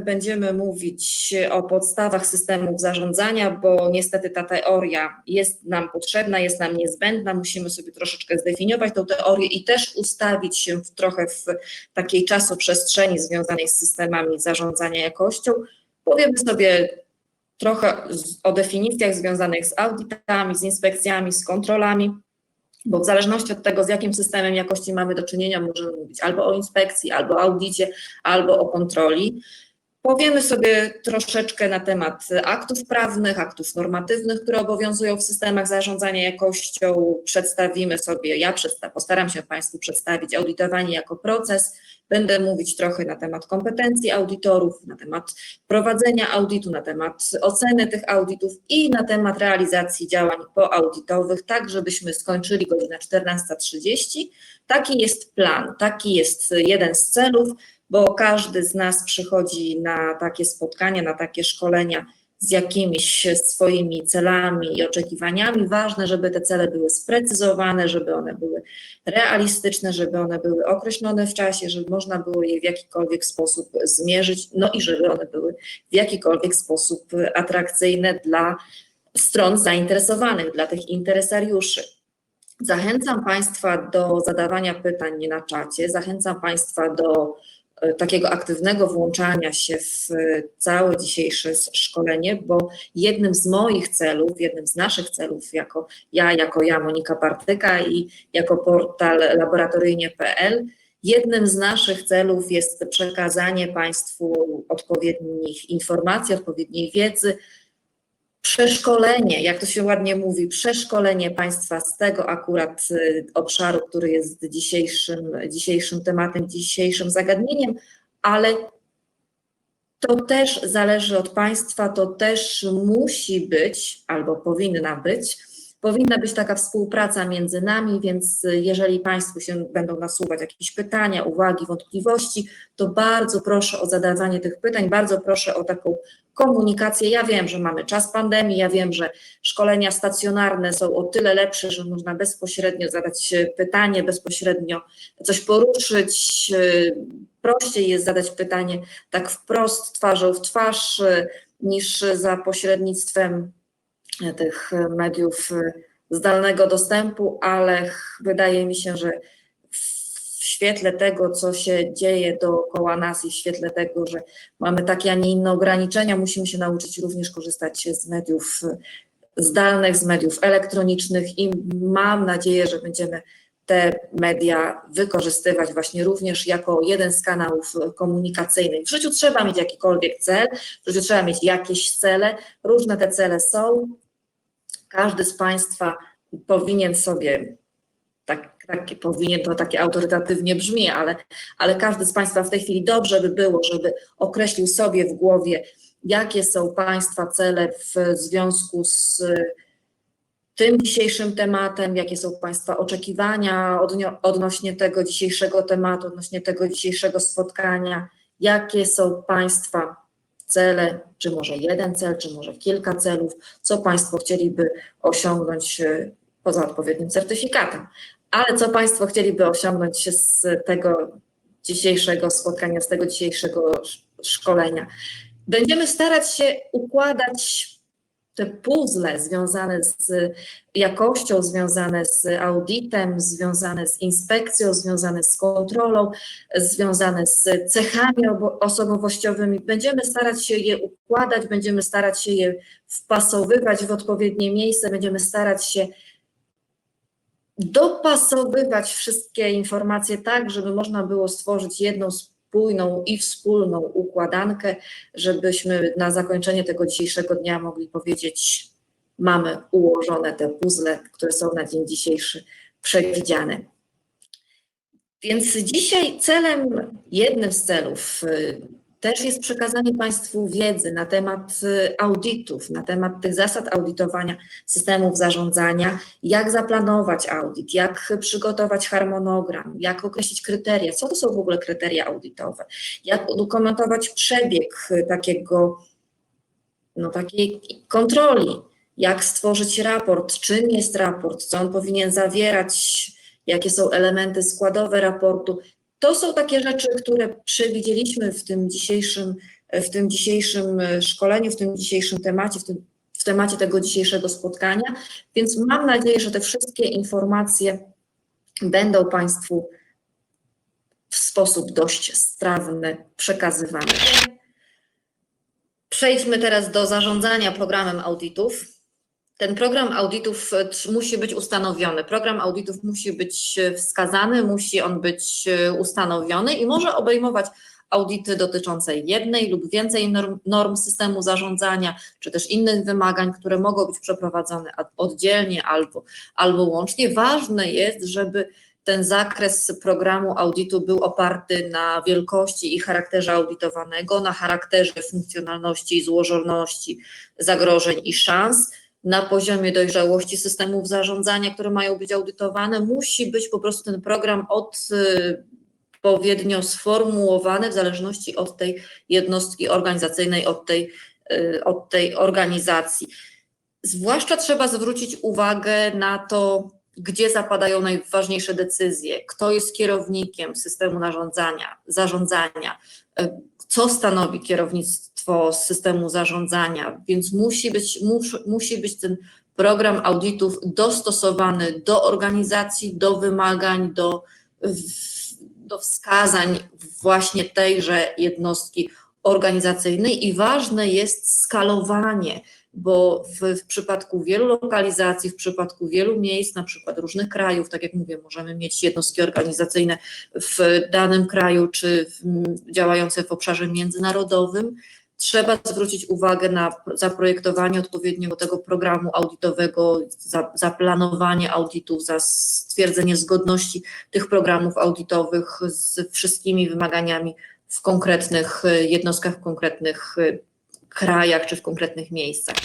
będziemy mówić o podstawach systemów zarządzania, bo niestety ta teoria jest nam potrzebna, jest nam niezbędna. Musimy sobie troszeczkę zdefiniować tą teorię i też ustawić się w, trochę w takiej czasoprzestrzeni związanej z systemami zarządzania jakością. Powiemy sobie trochę o definicjach związanych z audytami, z inspekcjami, z kontrolami bo w zależności od tego, z jakim systemem jakości mamy do czynienia, możemy mówić albo o inspekcji, albo o audycie, albo o kontroli. Powiemy sobie troszeczkę na temat aktów prawnych, aktów normatywnych, które obowiązują w systemach zarządzania jakością. Przedstawimy sobie, ja przedsta- postaram się Państwu przedstawić audytowanie jako proces. Będę mówić trochę na temat kompetencji audytorów, na temat prowadzenia audytu, na temat oceny tych audytów i na temat realizacji działań poaudytowych, tak żebyśmy skończyli godzina 14.30. Taki jest plan, taki jest jeden z celów, bo każdy z nas przychodzi na takie spotkania, na takie szkolenia z jakimiś swoimi celami i oczekiwaniami. Ważne, żeby te cele były sprecyzowane, żeby one były realistyczne, żeby one były określone w czasie, żeby można było je w jakikolwiek sposób zmierzyć, no i żeby one były w jakikolwiek sposób atrakcyjne dla stron zainteresowanych, dla tych interesariuszy. Zachęcam Państwa do zadawania pytań na czacie, zachęcam Państwa do takiego aktywnego włączania się w e, całe dzisiejsze szkolenie, bo jednym z moich celów, jednym z naszych celów, jako ja, jako ja, Monika Partyka i jako portal laboratoryjnie.pl, jednym z naszych celów jest przekazanie Państwu odpowiednich informacji, odpowiedniej wiedzy, przeszkolenie, jak to się ładnie mówi, przeszkolenie Państwa z tego akurat y, obszaru, który jest dzisiejszym, dzisiejszym tematem, dzisiejszym zagadnieniem, ale to też zależy od Państwa, to też musi być albo powinna być. Powinna być taka współpraca między nami, więc y, jeżeli Państwu się będą nasuwać jakieś pytania, uwagi, wątpliwości, to bardzo proszę o zadawanie tych pytań, bardzo proszę o taką komunikację. Ja wiem, że mamy czas pandemii, ja wiem, że szkolenia stacjonarne są o tyle lepsze, że można bezpośrednio zadać pytanie, bezpośrednio coś poruszyć. e, Prościej jest zadać pytanie tak wprost, twarzą w twarz, e, niż za pośrednictwem tych mediów zdalnego dostępu, ale wydaje mi się, że w świetle tego, co się dzieje dookoła nas i w świetle tego, że mamy takie, a nie inne ograniczenia, musimy się nauczyć również korzystać z mediów zdalnych, z mediów elektronicznych i mam nadzieję, że będziemy te media wykorzystywać właśnie również jako jeden z kanałów komunikacyjnych. W życiu trzeba mieć jakikolwiek cel, w życiu trzeba mieć jakieś cele, różne te cele są. Każdy z Państwa powinien sobie tak, tak, powinien to takie autorytatywnie brzmi, ale, ale każdy z Państwa w tej chwili dobrze by było, żeby określił sobie w głowie, jakie są Państwa cele w związku z tym dzisiejszym tematem, jakie są Państwa oczekiwania odnośnie tego dzisiejszego tematu, odnośnie tego dzisiejszego spotkania, jakie są Państwa cele, czy może jeden cel, czy może kilka celów, co Państwo chcieliby osiągnąć e, poza odpowiednim certyfikatem. Ale co Państwo chcieliby osiągnąć z tego dzisiejszego spotkania, z tego dzisiejszego sz- szkolenia? Będziemy starać się układać te puzzle związane z jakością, związane z audytem, związane z inspekcją, związane z kontrolą, związane z cechami obo- osobowościowymi. Będziemy starać się je układać, będziemy starać się je wpasowywać w odpowiednie miejsce, będziemy starać się dopasowywać wszystkie informacje tak, żeby można było stworzyć jedną spójną i wspólną układankę, żebyśmy na zakończenie tego dzisiejszego dnia mogli powiedzieć, mamy ułożone te puzzle, które są na dzień dzisiejszy przewidziane. Więc dzisiaj celem, jednym z celów y, też jest przekazanie Państwu wiedzy na temat y, audytów, na temat tych zasad audytowania systemów zarządzania, jak zaplanować audyt, jak przygotować harmonogram, jak określić kryteria, co to są w ogóle kryteria audytowe, jak udokumentować przebieg y, takiego, no takiej kontroli, jak stworzyć raport, czym jest raport, co on powinien zawierać, jakie są elementy składowe raportu. To są takie rzeczy, które przewidzieliśmy w tym dzisiejszym w tym dzisiejszym e, szkoleniu, w tym dzisiejszym temacie, w, tym, w temacie tego dzisiejszego spotkania. Więc mam nadzieję, że te wszystkie informacje będą Państwu w sposób dość strawny przekazywane. Przejdźmy teraz do zarządzania programem audytów. Ten program audytów e, musi być ustanowiony. Program audytów musi być e, wskazany, musi on być e, ustanowiony i może obejmować audyty dotyczące jednej lub więcej norm, norm systemu zarządzania, czy też innych wymagań, które mogą być przeprowadzone ad- oddzielnie albo, albo łącznie. Ważne jest, żeby ten zakres programu audytu był oparty na wielkości i charakterze audytowanego, na charakterze funkcjonalności i złożoności zagrożeń i szans, na poziomie dojrzałości systemów zarządzania, które mają być audytowane. Musi być po prostu ten program odpowiednio sformułowany w zależności od tej jednostki organizacyjnej, od tej, y, od tej organizacji. Zwłaszcza trzeba zwrócić uwagę na to, gdzie zapadają najważniejsze decyzje, kto jest kierownikiem systemu narządzania, zarządzania, y, co stanowi kierownictwo systemu zarządzania, więc musi być, mus, musi być ten program audytów dostosowany do organizacji, do wymagań, do, do wskazań właśnie tejże jednostki organizacyjnej i ważne jest skalowanie, bo w, w przypadku wielu lokalizacji, w przypadku wielu miejsc, na przykład różnych krajów, tak jak mówię, możemy mieć jednostki organizacyjne w danym kraju czy w, działające w obszarze międzynarodowym. Trzeba zwrócić uwagę na zaprojektowanie odpowiedniego tego programu audytowego, za, zaplanowanie audytów, za stwierdzenie zgodności tych programów audytowych z wszystkimi wymaganiami w konkretnych jednostkach, w konkretnych y, krajach czy w konkretnych miejscach.